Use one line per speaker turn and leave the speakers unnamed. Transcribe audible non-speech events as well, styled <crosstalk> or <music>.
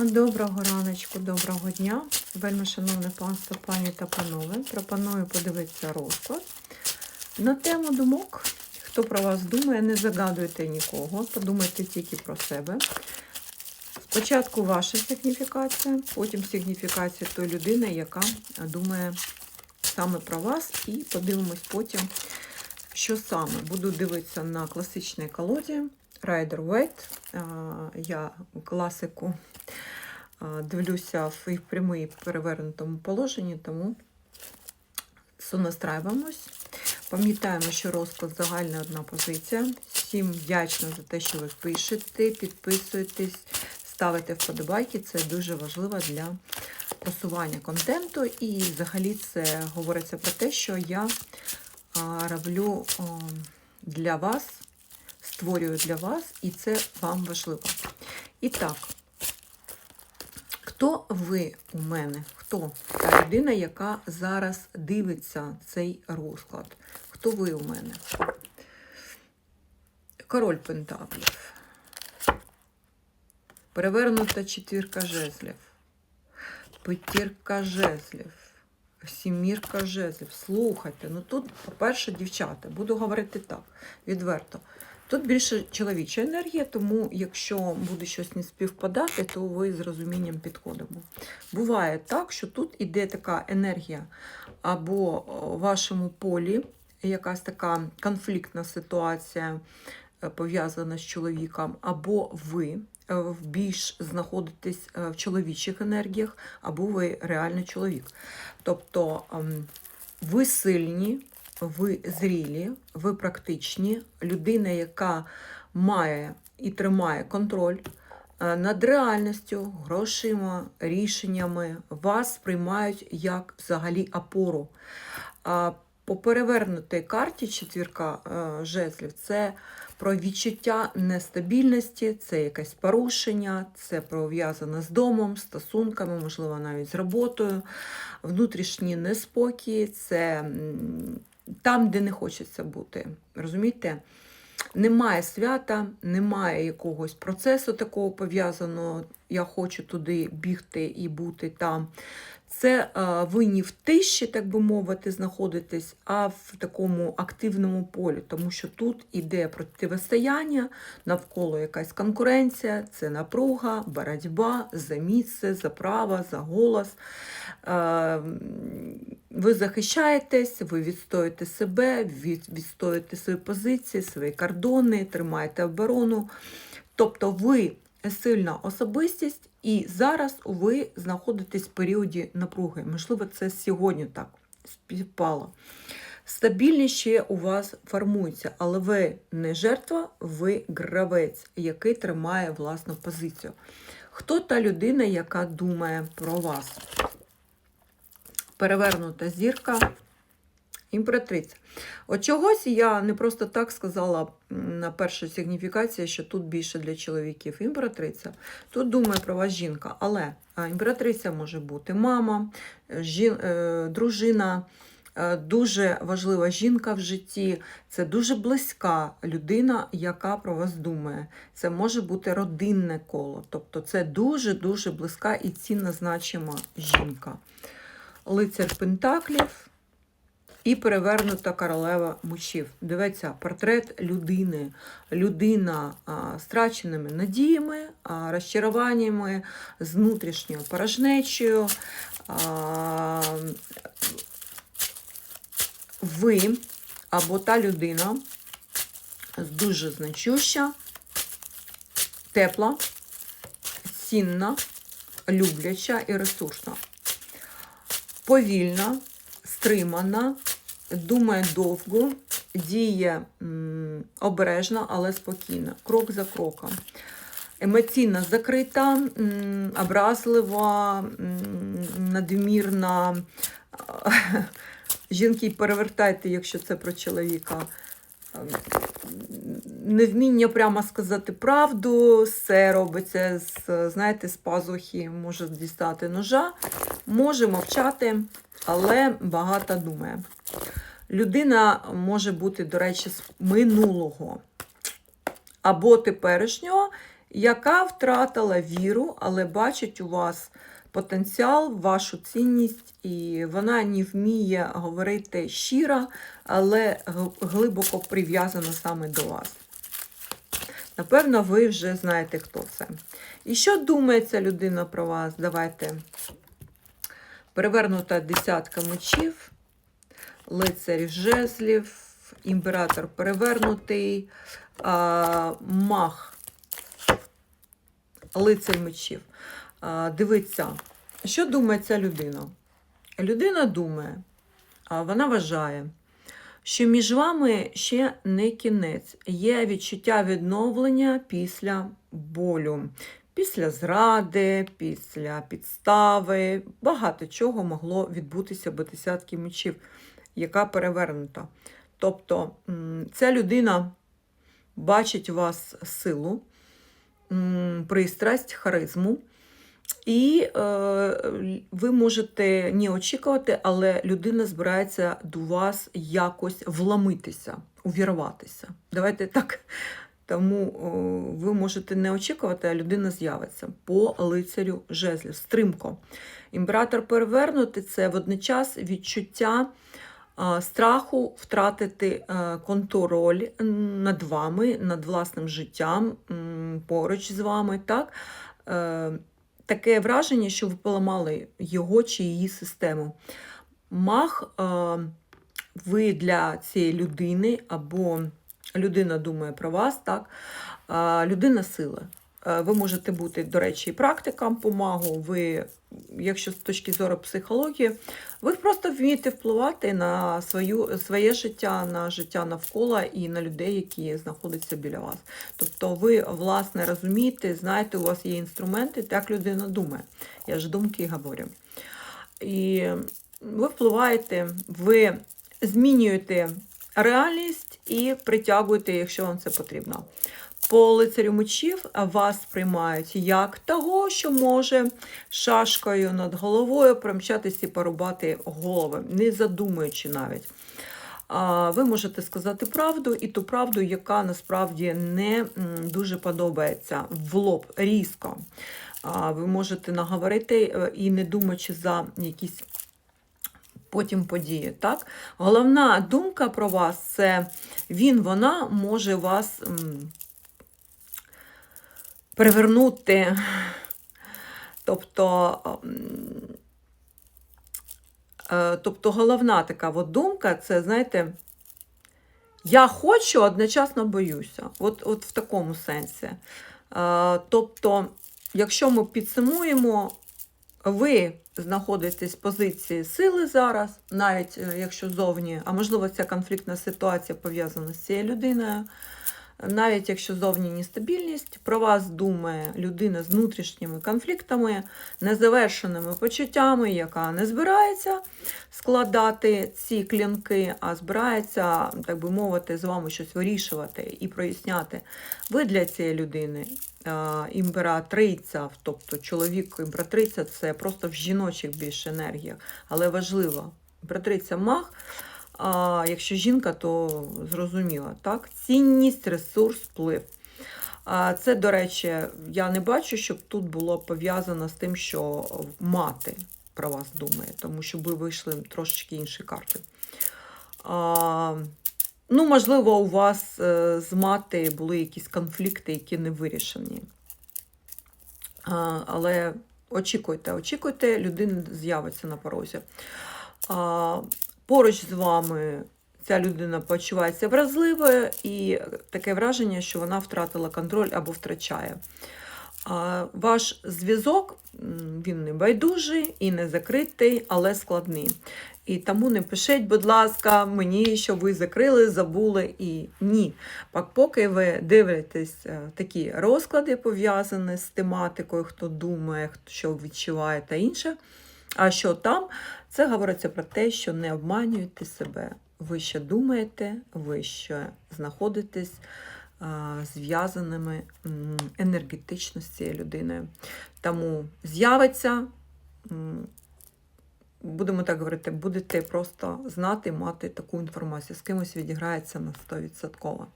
Доброго раночку, доброго дня. Вельми шановне панство, пані та панове. Пропоную подивитися розклад на тему думок. Хто про вас думає, не загадуйте нікого, подумайте тільки про себе. Спочатку ваша сигніфікація, потім сигніфікація тої людини, яка думає саме про вас, і подивимось потім, що саме. Буду дивитися на класичній колоді Rider Waite. Я класику дивлюся в прямий перевернутому положенні, тому сонастраюємось. Пам'ятаємо, що розклад загальна одна позиція. Всім вдячна за те, що ви пишете, підписуєтесь, ставите вподобайки. Це дуже важливо для просування контенту. І взагалі це говориться про те, що я роблю для вас, створюю для вас, і це вам важливо. І так, хто ви у мене? Хто? Та людина, яка зараз дивиться цей розклад. Хто ви у мене? Король Пентаклів. Перевернута четвірка жезлів. П'ятірка жезлів. Сімірка жезлів. Слухайте, ну тут, по-перше, дівчата, буду говорити так, відверто. Тут більше чоловіча енергія, тому якщо буде щось не співпадати, то ви з розумінням підходимо. Буває так, що тут іде така енергія або в вашому полі якась така конфліктна ситуація е, пов'язана з чоловіком, або ви е, більш знаходитесь е, в чоловічих енергіях, або ви реально чоловік. Тобто ем, ви сильні, ви зрілі, ви практичні, людина, яка має і тримає контроль е, над реальністю, грошима, рішеннями, вас сприймають як взагалі опору. По перевернутій карті четвірка е, жезлів це про відчуття нестабільності, це якесь порушення, це пов'язане з домом, стосунками, можливо, навіть з роботою, внутрішній неспокій, це там, де не хочеться бути. Розумієте? Немає свята, немає якогось процесу такого пов'язаного. Я хочу туди бігти і бути там. Це е, ви не в тиші, так би мовити, знаходитесь, а в такому активному полі, тому що тут іде противостояння, навколо якась конкуренція, це напруга, боротьба за місце, за право, за голос. Е, ви захищаєтесь, ви відстоїте себе, від- відстоїте свої позиції, свої кордони, тримаєте оборону. Тобто ви сильна особистість, і зараз ви знаходитесь в періоді напруги. Можливо, це сьогодні так співпало. Стабільність у вас формується, але ви не жертва, ви гравець, який тримає власну позицію. Хто та людина, яка думає про вас? Перевернута зірка. Імператриця. От чогось я не просто так сказала на першій сигніфікації, що тут більше для чоловіків. Імператриця. Тут думає про вас жінка, але імператриця може бути мама, жін, е, дружина, е, дуже важлива жінка в житті. Це дуже близька людина, яка про вас думає. Це може бути родинне коло. Тобто це дуже-дуже близька і цінна значима жінка. Лицар Пентаклів. І перевернута королева мечів. Дивіться, портрет людини. Людина а, з втраченими надіями, розчаруваннями, з внутрішньою порожнечею. Ви або та людина дуже значуща, тепла, цінна, любляча і ресурсна. Повільна, стримана, думає довго, діє обережно, але спокійно, крок за кроком. Емоційно закрита, образлива, надмірна. <laughs> Жінки перевертайте, якщо це про чоловіка. Невміння прямо сказати правду, все робиться з, знаєте, з пазухи, може дістати ножа, може мовчати, але багато думає. Людина може бути, до речі, з минулого або теперішнього, яка втратила віру, але бачить у вас потенціал, вашу цінність, і вона не вміє говорити щиро, але глибоко прив'язана саме до вас. Напевно, ви вже знаєте, хто це. І що думає ця людина про вас? Давайте. Перевернута десятка мечів, лицарь жезлів, імператор перевернутий, а, мах, лицарь мечів. А, дивіться, що думає ця людина? Людина думає, а, вона вважає, що між вами ще не кінець. Є відчуття відновлення після болю, після зради, після підстави. Багато чого могло відбутися без десятки мечів, яка перевернута. Тобто ця людина бачить у вас силу, пристрасть, харизму. І е, ви можете не очікувати, але людина збирається до вас якось вламитися, увірватися. Давайте так. Тому ви можете не очікувати, а людина з'явиться по лицарю жезлів. Стримко. Імператор перевернути це водночас відчуття страху втратити е, контроль над вами, над власним життям, поруч з вами. так? Е, таке враження, що ви поламали його чи її систему. Мах, е, ви для цієї людини, або людина думає про вас, так? людина сила. Е, Ви можете бути, до речі, і практиком по магу. Ви, якщо з точки зору психології, ви просто вмієте впливати на свою, своє життя, на життя навколо і на людей, які знаходяться біля вас. Тобто ви, власне, розумієте, знаєте, у вас є інструменти, так людина думає. Я ж думки говорю. І ви впливаєте, ви змінюєте реальність і притягуєте, якщо вам це потрібно. По лицарю мечів вас сприймають як того, що може шашкою над головою промчатися і порубати голови, не задумуючи навіть. Ви можете сказати правду і ту правду, яка насправді не дуже подобається в лоб різко. Ви можете наговорити е, і не думаючи за якісь потім події. Так? Головна думка про вас це він, вона може вас м, перевернути. Тобто, е, тобто головна така от думка це, знаєте, я хочу, одночасно боюся. От, от в такому сенсі. Е, Тобто, якщо ми підсумуємо, ви знаходитесь в позиції сили зараз, навіть е, якщо зовні, а можливо, ця конфліктна ситуація пов'язана з цією людиною. Навіть якщо зовні нестабільність, про вас думає людина з внутрішніми конфліктами, незавершеними почуттями, яка не збирається складати ці клінки, а збирається, так би мовити, з вами щось вирішувати і проясняти. Ви для цієї людини е, імператриця, тобто чоловік імператриця це просто в жіночих більше енергіях, але важливо. Імператриця маг. А якщо жінка, то зрозуміло, так? Цінність, ресурс, вплив. Це, до речі, я не бачу, щоб тут було пов'язано з тим, що мати про вас думає, тому що ви вийшли трошечки інші карти. А, ну, можливо, у вас е, з мати були якісь конфлікти, які не вирішені. А, але очікуйте, очікуйте, людина з'явиться на порозі. А, Поруч з вами ця людина почувається вразливою, і таке враження, що вона втратила контроль або втрачає. Ваш зв'язок він не байдужий і не закритий, але складний. І тому не пишіть, будь ласка, мені, що ви закрили, забули і ні. Поки ви дивитесь е, такі розклади, пов'язані з тематикою, хто думає, що відчуває та інше. А що там? Це говориться про те, що не обманюйте себе. Ви ще думаєте, ви ще знаходитесь зв'язаними енергетично з цією людиною. Тому з'явиться, будемо так говорити, будете просто знати, мати таку інформацію. З кимось відіграється на 100%.